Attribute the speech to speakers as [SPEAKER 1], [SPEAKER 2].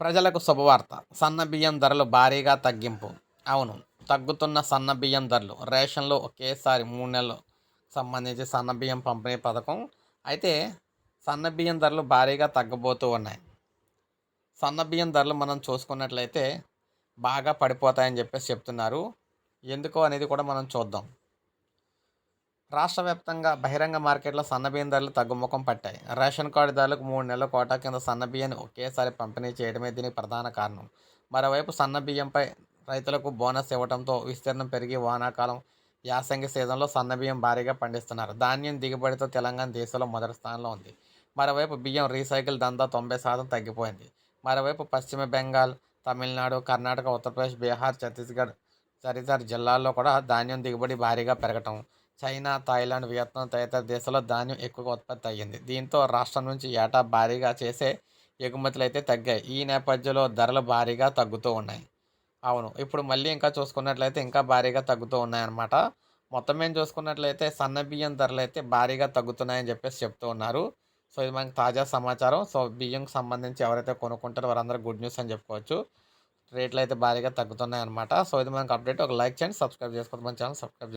[SPEAKER 1] ప్రజలకు శుభవార్త. సన్న బియ్యం ధరలు భారీగా తగ్గింపు. అవును తగ్గుతున్న సన్న బియ్యం ధరలు. రేషన్లో ఒకేసారి మూడు నెలలు సంబంధించి సన్న బియ్యం పంపిణీ పథకం. అయితే సన్న బియ్యం ధరలు భారీగా తగ్గబోతూ ఉన్నాయి. సన్న బియ్యం ధరలు మనం చూసుకున్నట్లయితే బాగా పడిపోతాయని చెప్పేసి చెప్తున్నారు. ఎందుకో అనేది కూడా మనం చూద్దాం. రాష్ట్ర వ్యాప్తంగా బహిరంగ మార్కెట్లో సన్నబియ్యం ధరలు తగ్గుముఖం పట్టాయి. రేషన్ కార్డు ధరలకు మూడు నెలల కోటా కింద సన్నబియ్యాన్ని ఒకేసారి పంపిణీ చేయడమే దీనికి ప్రధాన కారణం. మరోవైపు సన్నబియ్యంపై రైతులకు బోనస్ ఇవ్వడంతో విస్తీర్ణం పెరిగి వానాకాలం యాసంగి సీజన్లో సన్నబియ్యం భారీగా పండిస్తున్నారు. ధాన్యం దిగుబడితో తెలంగాణ దేశంలో మొదటి స్థానంలో ఉంది. మరోవైపు బియ్యం రీసైకిల్ దందా తొంభై శాతం తగ్గిపోయింది. మరోవైపు పశ్చిమ బెంగాల్ తమిళనాడు కర్ణాటక ఉత్తరప్రదేశ్ బీహార్ ఛత్తీస్గఢ్ తదితర జిల్లాల్లో కూడా ధాన్యం దిగుబడి భారీగా పెరగటం చైనా థాయిలాండ్ వియత్నాం తదితర దేశాల్లో ధాన్యం ఎక్కువగా ఉత్పత్తి అయ్యింది. దీంతో రాష్ట్రం నుంచి ఏటా భారీగా చేసే ఎగుమతులు అయితే తగ్గాయి. ఈ నేపథ్యంలో ధరలు భారీగా తగ్గుతూ ఉన్నాయి. అవును ఇప్పుడు మళ్ళీ ఇంకా చూసుకున్నట్లయితే ఇంకా భారీగా తగ్గుతూ ఉన్నాయన్నమాట. మొత్తం మేము చూసుకున్నట్లయితే సన్న బియ్యం ధరలు అయితే భారీగా తగ్గుతున్నాయని చెప్పేసి చెప్తూ ఉన్నారు. సో ఇది మనకి తాజా సమాచారం. సో బియ్యంకి సంబంధించి ఎవరైతే కొనుక్కుంటారో వారందరూ గుడ్ న్యూస్ అని చెప్పుకోవచ్చు. రేట్లు అయితే భారీగా తగ్గుతున్నాయి అనమాట సో ఇది మనకు అప్డేట్. ఒక లైక్ చేయండి సబ్స్క్రైబ్ చేసుకోవద్దు. మన ఛానల్ సబ్స్క్రైబ్